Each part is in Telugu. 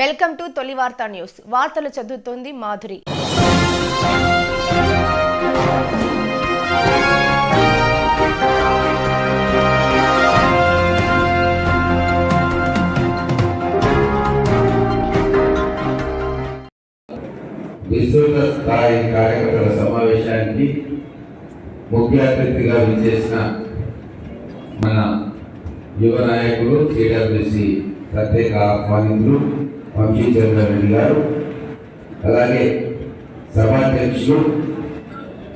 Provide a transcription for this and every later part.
వెల్కమ్ టు తొలి వార్తా న్యూస్. వార్తలు చదువుతోంది మాధురి. విస్తృత స్థాయి కార్యకర్తల సమావేశానికి ముఖ్య అతిథిగా విచ్చేసిన మన యువ నాయకులు సిడబ్ల్యూసి ప్రత్యేక ఆహ్వానితులు పంపించారు గారు అలాగే సభాధ్యక్షులు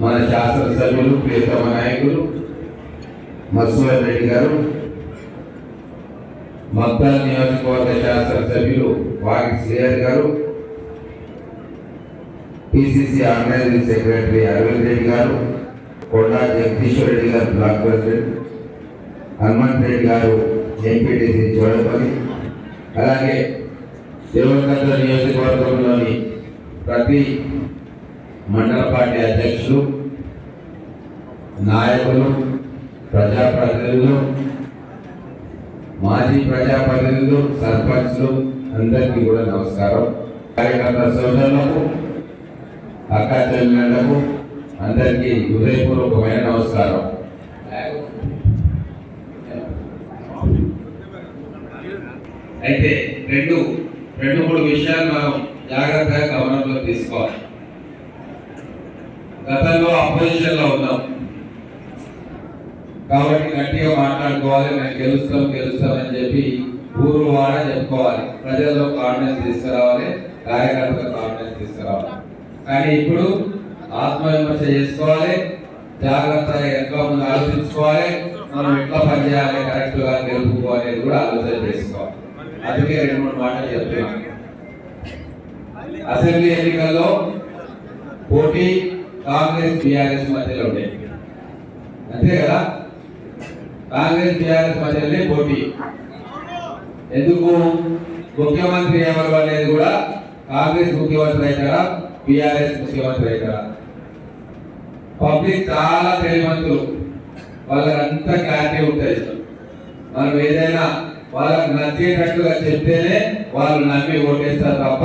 మన శాసనసభ్యులు ప్రియతమ నాయకులు మసూర్ రెడ్డి గారు మక్తల్ నియోజకవర్గ శాసనసభ్యులు వాగి శ్రీహరి గారు PCC organising secretary Arvind Reddy గారు కొండా జగదీశ్వర్ రెడ్డి గారు బ్లాక్ ప్రెసిడెంట్ హనుమంత్ రెడ్డి గారు ఎంపీటీసీ చూడపల్లి అలాగే దేవరకద్ర నియోజకవర్గంలోని ప్రతి మండల పార్టీ అధ్యక్షులు నాయకులు ప్రజాప్రతినిధులు మాజీ ప్రజాప్రతినిధులు సర్పంచ్లు అందరికీ కూడా నమస్కారం. కార్యకర్త సోదరులకు అక్క చెల్లెళ్ళకు అందరికీ హృదయపూర్వకమైన నమస్కారం. అయితే రెండు రెండు మూడు విషయాలు మనం జాగ్రత్తగా గమనంలో తీసుకోవాలి. గతంలో అపోజిషన్లో ఉన్నాం. కాబట్టి గట్టిగా మాట్లాడుకోవాలి మేము గెలుస్తాం గెలుస్తాం అని చెప్పి ఊరు వాడ చెప్పుకోవాలి. ప్రజల్లో కాన్ఫిడెన్స్ తీసుకురావాలి కార్యకర్తలు కాన్ఫిడెన్స్ తీసుకురావాలి. కానీ ఇప్పుడు ఆత్మవిమర్శ చేసుకోవాలి జాగ్రత్తగా ఎంతో ముందు ఆలోచించుకోవాలి మనం ఎట్లా పనిచేయాలి కరెక్ట్గా గెలుపుకోవాలి కూడా ఆలోచన చేసుకోవాలి. అందుకే రెండు మూడు మాటలు చెప్తున్నాను అసెంబ్లీ ఎన్నికల్లో పోటీ కాంగ్రెస్ టీఆర్ఎస్ మధ్యలో ఉండేది అంతే కదా? కాంగ్రెస్ టీఆర్ఎస్ మధ్యలోనే పోటీ. ఎందుకు? ముఖ్యమంత్రి ఎవరు అనేది కూడా కాంగ్రెస్ ముఖ్యమంత్రి అవుతారా టీఆర్ఎస్ ముఖ్యమంత్రి అవుతారా? పబ్లిక్ చాలా తెలివంతులు. వాళ్ళకంతా క్లారిటీ ఉంటుంది. మనం ఏదైనా వాళ్ళకి నచ్చేటట్టుగా చెప్తేనే వాళ్ళు నమ్మి ఓటేస్తారు తప్ప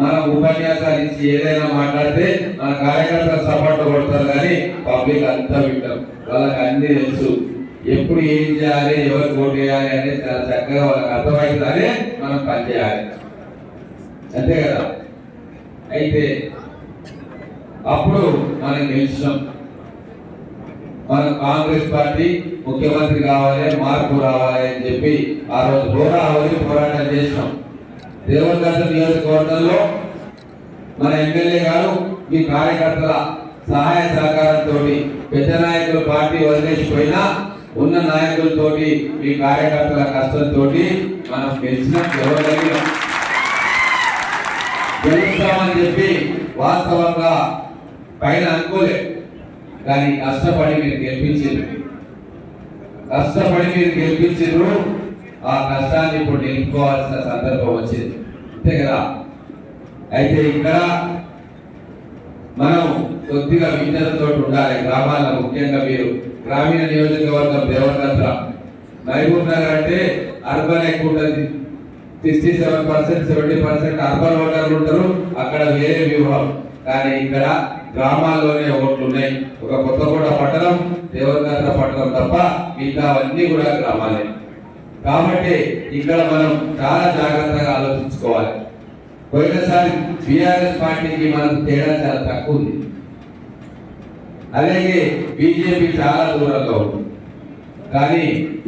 మనం ఉపన్యాసాలు ఇచ్చి ఏదైనా మాట్లాడితే మన కార్యకర్తలు సపోర్ట్ కొడతారు కానీ పబ్లిక్ అంతా వింటాం వాళ్ళకి అన్ని తెలుసు. ఎప్పుడు ఏం చేయాలి ఎవరికి ఓటు వేయాలి అనేది చాలా చక్కగా వాళ్ళకి అర్థమవుతుందని మనం పనిచేయాలి. అంతే కదా? అయితే అప్పుడు మనం గెలిచినాం. మనకు కాంగ్రెస్ పార్టీ ముఖ్యమంత్రి కావాలి మార్పు రావాలి అని చెప్పి ఆ రోజు పోరావలి పోరాటం చేసినాం. దేవరగడ్డ నియోజకవర్గంలో మన ఎమ్మెల్యే గారు మీ కార్యకర్తల సహాయ సహకారంతో పెద్ద నాయకులు పార్టీ వదిలేసిపోయినా ఉన్న నాయకులతోటి మీ కార్యకర్తల కష్టంతో మనం గెలిచిన గెలవగలిగినాం. గెలుస్తామని చెప్పి వాస్తవంగా పైన అనుకోలే కానీ కష్టపడి మీరు గెలిపించారు. కష్టపడి మీరు గెలిపించారు. ఆ కష్టాన్ని ఇప్పుడు నిలుపుకోవాల్సిన సందర్భం వచ్చింది. అంతే కదా? అయితే ఇక్కడ మనం కొద్దిగా విజ్ఞతతో ఉండాలి. గ్రామాల్లో ముఖ్యంగా మీరు గ్రామీణ నియోజకవర్గం దేవతంత్ర మహబూబ్ నగర్ అంటే అర్బన్ ఎక్కువ ఉంటుంది. Sixty seven percent seventy percent urban ఓటర్లు ఉంటారు. అక్కడ వేరే వ్యూహం. కానీ ఇక్కడ గ్రామాల్లోనే ఓట్లు ఉన్నాయి ఒక కొత్తగూడ పట్టణం దేవరగద్ర పట్టణం తప్ప మిగతా అవన్నీ కూడా గ్రామాలే. కాబట్టి ఇక్కడ మనం చాలా జాగ్రత్తగా ఆలోచించుకోవాలి. పోయినసారి బీఆర్ఎస్ పార్టీకి మనం తేడా చాలా తక్కువ ఉంది. అలాగే బీజేపీ చాలా దూరంలో ఉంది. కానీ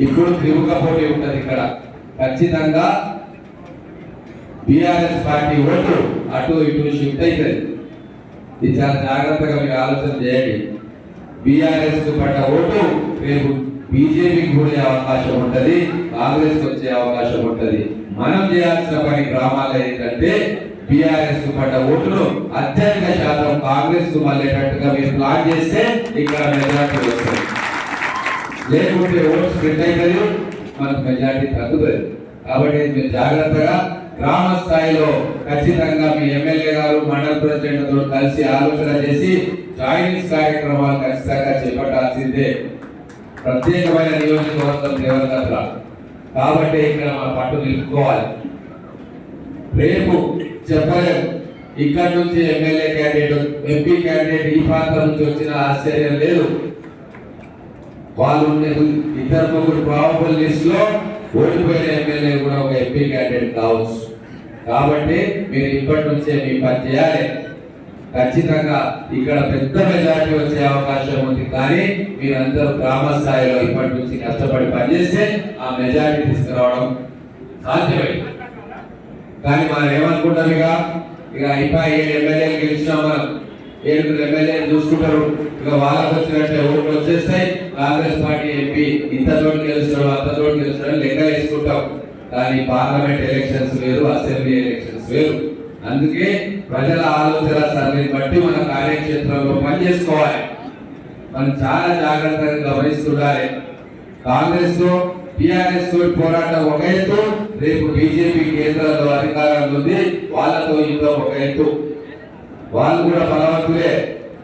ఇప్పుడు త్రిముఖ పోటీ ఉంటుంది ఇక్కడ. ఖచ్చితంగా బీఆర్ఎస్ పార్టీ ఓట్లు అటు ఇటు షిఫ్ట్ అవుతుంది ఇది చాలా జాగ్రత్తగా మీరు ఆలోచన చేయండి. బీఆర్ఎస్ పడ్డ ఓటు రేపు బీజేపీకి కూడా అవకాశం ఉంటది. కాంగ్రెస్ వచ్చే అవకాశం ఉంటది. మనం చేయాల్సిన పని గ్రామాల్లో ఏంటంటే బీఆర్ఎస్ పడ్డ ఓటును అత్యధిక శాతం కాంగ్రెస్కు మళ్ళేటట్టుగా మీరు ప్లాన్ చేస్తే ఇక్కడ మెజార్టీ వస్తుంది. లేకుంటే ఓట్స్ స్ప్లిట్ అవుతుంది మనకు మెజార్టీ తగ్గుతుంది. కాబట్టి మీరు జాగ్రత్తగా గ్రామ స్థాయిలో ఖచ్చితంగా మీ ఎమ్మెల్యే గారు మండల ప్రెసిడెంట్తో కలిసి ఆలోచన చేసి జాయింట్స్ కార్యక్రమాలు ఖచ్చితంగా చేపట్టాల్సిందే. ప్రత్యేకమైన నియోజకవర్గం దేవరగద్ర కాబట్టి ఇక్కడ మన పట్టు నిలుపుకోవాలి. రేపు చెప్పలేము ఇక్కడ నుంచి ఎమ్మెల్యే క్యాండిడేట్ ఎంపీ క్యాండిడేట్ ఈ ప్రాంతం నుంచి వచ్చిన ఆశ్చర్యం లేదు. వాళ్ళు ఇద్దరు ముగ్గురు ప్రాబబుల్ లిస్ట్లో ఓడిపోయిన ఎమ్మెల్యే కూడా ఒక ఎంపీ క్యాండిడేట్ కావచ్చు. కాబట్టి మీరు ఇప్పటి నుంచే మీ పని చేయాలి. ఖచ్చితంగా ఇక్కడ పెద్ద మెజార్టీ వచ్చే అవకాశం ఉంది. కానీ మీరందరూ గ్రామ స్థాయిలో ఇప్పటి నుంచి కష్టపడి పనిచేస్తే ఆ మెజార్టీ తీసుకురావడం సాధ్యమైంది కానీ మనం ఏమనుకుంటాం ఇక? ఇక అయిపోయి ఏడు ఎమ్మెల్యేలు గెలిచినా మనం. ఏడుగురు ఎమ్మెల్యేలు చూసుకుంటారు. ఇక వాళ్ళకి వచ్చినట్టే ఓట్లు వచ్చేస్తాయి కాంగ్రెస్ పార్టీ ఎంపీ ఇంత చోటు గెలుస్తాడు అంత చోటు గెలుస్తాడు లెక్క వేసుకుంటాం. కానీ పార్లమెంట్ ఎలక్షన్స్ వేరు అసెంబ్లీ ఎలక్షన్స్ వేరు. అందుకే ప్రజల ఆలోచన సరళిని బట్టి మన కార్యక్షేత్రంలో పనిచేసుకోవాలి మనం చాలా జాగ్రత్తగా గమనిస్తుండాలి కాంగ్రెస్తో టిఆర్ఎస్తో పోరాటం ఒక ఎత్తు రేపు బీజేపీ కేంద్రంలో అధికారంలో ఉంది వాళ్ళతో యుద్ధం ఒక ఎత్తు. వాళ్ళు కూడా బలవంతులే.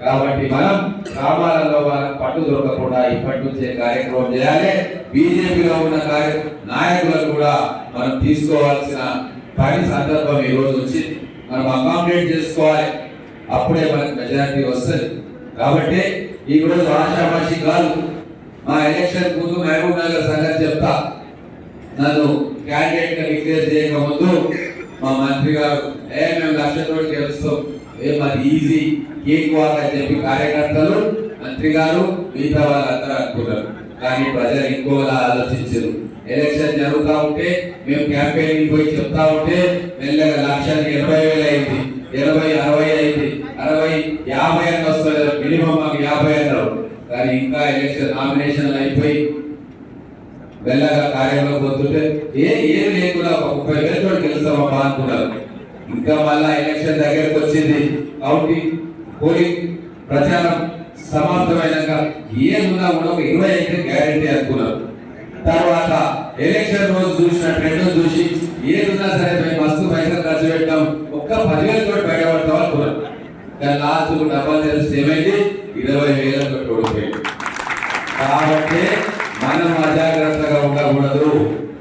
కాబట్టి మనం గ్రామాలలో వాళ్ళకి పట్టు దొరకకుండా ఇప్పటి నుంచే కార్యక్రమం చేయాలి. బీజేపీలో ఉన్న కార్య నాయకులను కూడా మనం తీసుకోవాల్సిన పని సందర్భం ఈ రోజు వచ్చింది. మనం అకామిడేట్ చేసుకోవాలి. అప్పుడే మనకు మెజారిటీ వస్తుంది. కాబట్టి ఈ రోజు ఆశామాషి కాదు. మా ఎలక్షన్ ముందు మహబూబ్ నగర్ సంగతి చెప్తా. నన్ను క్యాండిడేట్గా డిక్లేర్ చేయక ముందు మా మంత్రి గారు ఏ మేము లక్షతో గెలుస్తాం. ఏ మరి ఈజీ కేక్ అని చెప్పి కార్యకర్తలు మంత్రి గారు మిగతా వాళ్ళందరూ అనుకున్నారు కానీ ప్రజలు ఇంకోలా ఆలోచించారు. ఎలక్షన్ జరుగుతా ఉంటే మేము క్యాంపెయినింగ్ పోయి చెప్తా ఉంటే మెల్లగా లక్షకి ఎనభై వేలు అయింది. ఎనభై అరవై అయింది. అరవై యాభై అని వస్తుంది మినిమం మాకు యాభై అన్నారు. కానీ ఇంకా ఎలక్షన్ నామినేషన్లు అయిపోయి వెళ్ళగా కార్యంలో పోతుంటే ఏ ఏం లేకుండా ఒక ముప్పై వేలతో గెలుస్తామమ్మా అనుకున్నారు ఇంకా మళ్ళా ఎలక్షన్ దగ్గరకు వచ్చింది. కౌంటింగ్ పోలింగ్ ప్రచారం సమాప్తమైనాక ఏమున్నా కూడా ఒక ఇరవై అయితే గ్యారంటీ అనుకున్నారు. తర్వాత ఎలక్షన్ రోజు చూసిన ట్రెండ్ చూసి ఏదున్నా సరే మేము మస్తు పైసలు ఖర్చు పెట్టాం ఒక్క పదివేలతో బయటపడతాం అనుకున్నాం కానీ లాస్ట్ డబ్బా తెలిసి ఏమైంది ఇరవై వేలతో ఓడిపోయింది కాబట్టి మనం అజాగ్రత్తగా ఉండకూడదు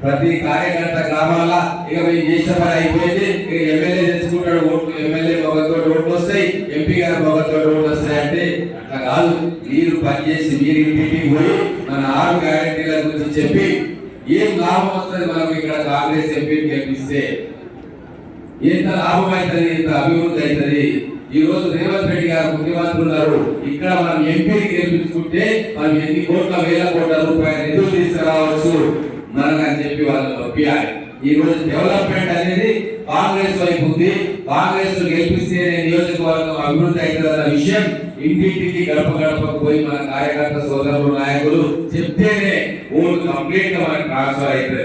ప్రతి కార్యకర్త గ్రామాల ఇక మేము చేసిన పని అయిపోయింది ఇక ఎమ్మెల్యే తెచ్చుకుంటాడు ఓట్లు ఎమ్మెల్యే మొగతో ఓట్లు వస్తాయి ఎంపీ గారు మొగతో ఓట్లు వస్తాయి అంటే అట్లా కాదు మీరు పనిచేసి మీరు ఇంటికి పోయి మన ఆరు గ్యారెంటీల గురించి చెప్పి ఏం లాభం వస్తుంది మనం ఇక్కడ కాంగ్రెస్ ఎంపీని గెలిపిస్తే? ఎంత లాభం అవుతుంది ఎంత అభివృద్ధి అవుతుంది? ఈ రోజు రేవంత్ రెడ్డి గారు ముఖ్యమంత్రి ఉన్నారు. ఇక్కడ మనం ఎంపీని గెలిపించుకుంటే మనం ఎన్ని కోట్ల వేల కోట్ల రూపాయలు నిధులు తీసుకురావచ్చు మనకు అని చెప్పి వాళ్ళ పంపించాలి ఈ రోజు డెవలప్మెంట్ అనేది కాంగ్రెస్ వైపు ఉంది. కాంగ్రెస్ గెలిపిస్తే నియోజకవర్గం అభివృద్ధి అవుతుందన్న విషయం ఇంటింటికి గడప గడపకు పోయి మన కార్యకర్త సోదరులు నాయకులు చెప్తేనే ఓటు కంప్లీట్గా మనకు ట్రాన్స్ఫర్ అవుతుంది.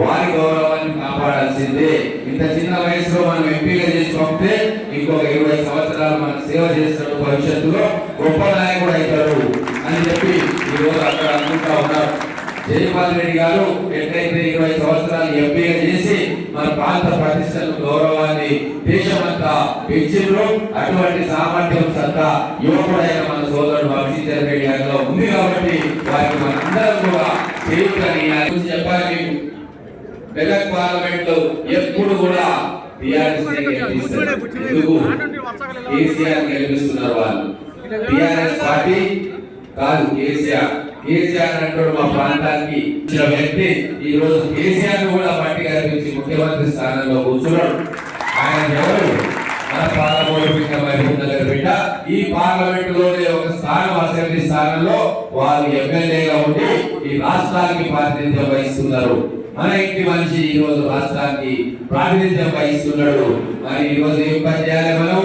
వారి గౌరవాన్ని కాపాడాల్సిందే. ఇంత చిన్న వయసులో మనం ఎంపీగా చేసి పంపితే ఇంకొక ఇరవై సంవత్సరాలు మనకు సేవ చేస్తాడు భవిష్యత్తులో గొప్ప నాయకుడు అవుతాడు అని చెప్పి ఈరోజు అక్కడ అనుకుంటా ఉన్నారు జయపాల్ రెడ్డి గారు ఎట్లయితే ఇరవై సంవత్సరాలు ఎంపీగా చేసి మన ప్రాంత ప్రతిష్టల గౌరవాన్ని దేశమంతా పెంచిండ్రు అటువంటి సామర్థ్యం సత్తా యువకుడైన మన సోదరుడు వంశీధర్ రెడ్డి గారిలో ఉంది కాబట్టి వారికి మనందరం కూడా చేయుటని చెప్పాలి మీకు. మెదక్ పార్లమెంట్లో ఎప్పుడు కూడా టిఆర్ఎస్ కేసీఆర్ గెలిపిస్తున్నారు వాళ్ళు. టిఆర్ఎస్ పార్టీ కాదు కేసీఆర్. కేసీఆర్ అంటాడు మా ప్రాంతానికి ఇచ్చిన వ్యక్తి. ఈ రోజు కేసీఆర్ కూడా పార్టీ కల్పించి ముఖ్యమంత్రి స్థానంలో కూర్చున్నాడు. ఆయన ఎవరు? మన పార్లమెంట్ బిడ్డ. ఈ పార్లమెంట్లోనే ఒక స్థానం అసెంబ్లీ స్థానంలో వారు ఎమ్మెల్యేగా ఉండి ఈ రాష్ట్రానికి ప్రాతినిధ్యం వహిస్తున్నారు. మన ఇంటి మనిషి ఈ రోజు రాష్ట్రానికి ప్రాతినిధ్యం వహిస్తున్నాడు. మరి ఈ రోజు ఏం పని చేయాలి మనం?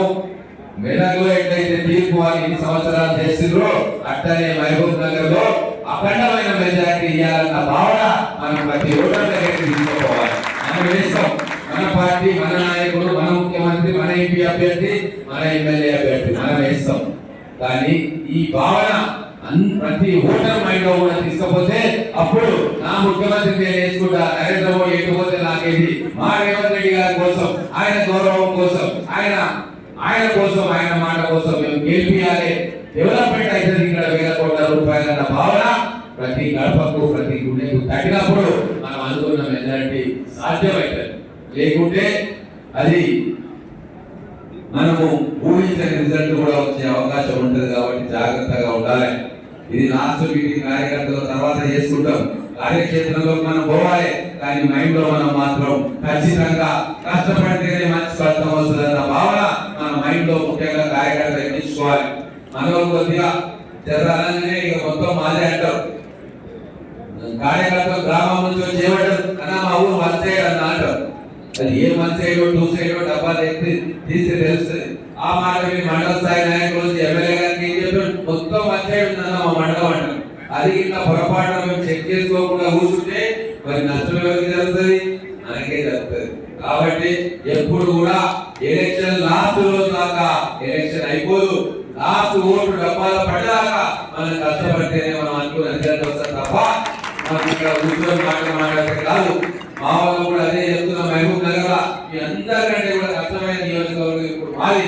మెదక్లో ఎట్లయితే తీర్పు వాళ్ళు ఇన్ని సంవత్సరాలు చేసిండ్రో అట్లనే మహబూబ్ నగర్లో అఖండమైన మెజారిటీ ఇవ్వాలన్న భావన మనం ప్రతి ఓటర్ దగ్గరికి తీసుకోవాలి మనం వేస్తాం మన పార్టీ మన నాయకుడు మన ముఖ్యమంత్రి మన ఎంపీ అభ్యర్థి మన ఎమ్మెల్యే అభ్యర్థి మనం వేస్తాం కానీ ఈ భావన అన్- ప్రతి ఓటర్ మైండ్లో కూడా తీసుకపోతే అప్పుడు నా ముఖ్యమంత్రి నేను వేసుకుంటా నరేంద్ర మోడీ ఎటుపోతే నాకేది మా రేవంత్ రెడ్డి గారి కోసం ఆయన గౌరవం కోసం ఆయన ఆయన కోసం ఆయన మాట కోసం మేము గెలిపియాలి. డెవలప్మెంట్ అయితే ఇక్కడ వేల కోట్ల రూపాయలన్న భావన ప్రతి గడపకు ప్రతి గుండెకు తగినప్పుడు మనం అనుకున్న మెజారిటీ సాధ్యమవుతుంది లేకుంటే అది మనము ఊహించని రిజల్ట్ కూడా వచ్చే అవకాశం ఉంటుంది కాబట్టి జాగ్రత్తగా ఉండాలి. ఇది లాస్ట్ మీటింగ్ కార్యకర్తల తర్వాత చేసుకుంటాం. కార్యక్షేత్రంలో మనం పోవాలి. కానీ మైండ్లో మనం మాత్రం ఖచ్చితంగా కష్టపడితేనే మంచి ఫలితం వస్తుందన్న భావన మన మైండ్లో ముఖ్యంగా కార్యకర్త తగ్గించుకోవాలి మనలో కొద్దిగా తెరాలనే ఇక మొత్తం మాదే అంటారు. కార్యకర్త గ్రామం నుంచి వచ్చి ఏమంటారు? అన్న మా ఊరు మంచి అన్న అంటారు. అది ఏ మంచి అయ్యో టూ సైడ్ డబ్బా తెచ్చి తీసి తెలుస్తుంది. ఆ మాట మీ మండల స్థాయి నాయకులు ఎమ్మెల్యే గారికి ఏం చెప్పారు? మొత్తం మంచి ఉందన్న మా మండలం అంటారు. అది ఇట్లా పొరపాటున మేము చెక్ చేసుకోకుండా కూర్చుంటే మరి నష్టం ఎవరికి జరుగుతుంది? మనకే జరుగుతుంది. కాబట్టి ఎప్పుడు కూడా ఎలక్షన్ లాస్ట్ రోజు దాకా ఎలక్షన్ అయిపోదు. లాస్ట్ ఓటు డబ్బాల పడ్డాక మనం కష్టపడితేనే మనం అనుకున్న రిజల్ట్ వస్తుంది తప్ప మనం ఇక్కడ కూర్చొని మాట మాట్లాడితే కాదు. మా వాళ్ళు కూడా అదే చెప్తున్న మహబూబ్ నగర్ మీ అందరికంటే కూడా కష్టమైన నియోజకవర్గం ఇప్పుడు మాది.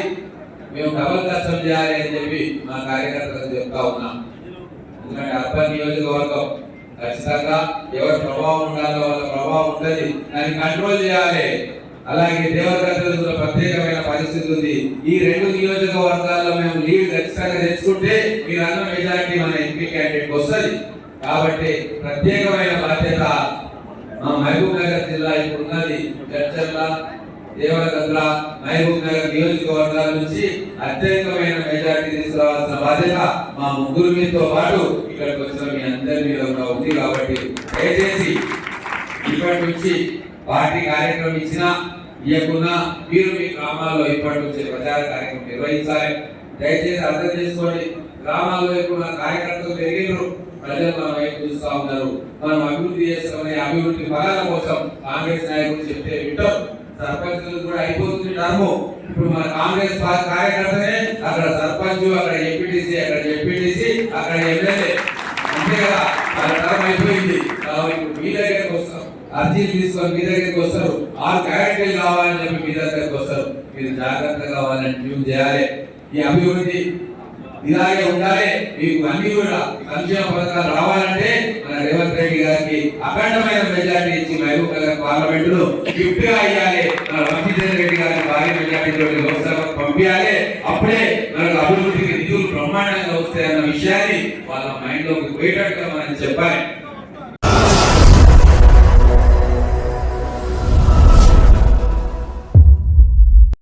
మేము డబల్ కష్టం చేయాలి అని చెప్పి మా కార్యకర్తలకు చెప్తా ఉన్నాం. ఎందుకంటే అర్బన్ నియోజకవర్గం ఖచ్చితంగా ఎవరి ప్రభావం ఉండాలో వాళ్ళ ప్రభావం ఉంటుంది. దాన్ని కంట్రోల్ చేయాలి. అలాగే దేవతల ప్రత్యేకమైన పరిస్థితి ఉంది. ఈ రెండు నియోజకవర్గాల్లో మేము లీడ్ ఖచ్చితంగా తెచ్చుకుంటే మీరు అన్న మెజారిటీ మన ఎంపీ క్యాండిడేట్ వస్తుంది. కాబట్టి ప్రత్యేకమైన బాధ్యత మా మహబూబ్ నగర్ జిల్లా ఇప్పుడు ఉన్నది చర్చల్ల దేవరగద్ర మహబూబ్ నగర్ నియోజకవర్గాల నుంచి అత్యధికమైన మెజారిటీ తీసుకురావాల్సిన బాధ్యత మా ముగ్గురు మీతో పాటు ఇక్కడికి వచ్చిన మీ అందరి మీద కూడా ఉంది కాబట్టి దయచేసి ఇప్పటి నుంచి పార్టీ కార్యక్రమం ఇచ్చినా ఇవ్వకున్నా మీరు మీ గ్రామాల్లో ఇప్పటి నుంచి ప్రచార కార్యక్రమం నిర్వహించాలి. దయచేసి అర్థం చేసుకోండి. గ్రామాల్లో ఎక్కువ కార్యకర్తలు పెరిగినారు ప్రజలు మన వైపు చూస్తూ ఉన్నారు. మనం అభివృద్ధి చేస్తామని అభివృద్ధి ఫలాల కోసం కాంగ్రెస్ నాయకులు చెప్తే వింటాం. సర్పంచులు కూడా అయిపోతుంది టర్ము ఇప్పుడు మన కాంగ్రెస్ పార్టీ కార్యకర్తనే అక్కడ సర్పంచ్ అక్కడ ఎంపీటీసీ అక్కడ ఎంపీటీసీ అక్కడ ఎమ్మెల్యే. అంతే కదా వాళ్ళ టర్మ్ అయిపోయింది. ఇప్పుడు మీ దగ్గరికి వస్తాం. అర్జీలు తీసుకొని మీ దగ్గరికి వస్తారు. ఆరు క్యారెక్టర్లు కావాలని చెప్పి మీ దగ్గరికి వస్తారు. మీరు జాగ్రత్తగా కావాలని ట్యూన్ చేయాలి. ఈ అభివృద్ధి ఇలాగే ఉండాలి. మీకు అన్ని కూడా సంక్షేమ పథకాలు రావాలంటే గారికి అఖండమైన మెజార్టీ ఇచ్చి మహబూబ్ నగర్ పార్లమెంట్లో గిఫ్ట్గా అయ్యాలి. మన వంశీధర్ రెడ్డి గారి భారీ మెజార్టీ లోక్సభకు పంపించాలి. అప్పుడే మనకు అభివృద్ధికి నిధులు బ్రహ్మాండంగా వస్తాయన్న విషయాన్ని వాళ్ళ మైండ్లోకి పోయేటట్టుగా మనం చెప్పాలి.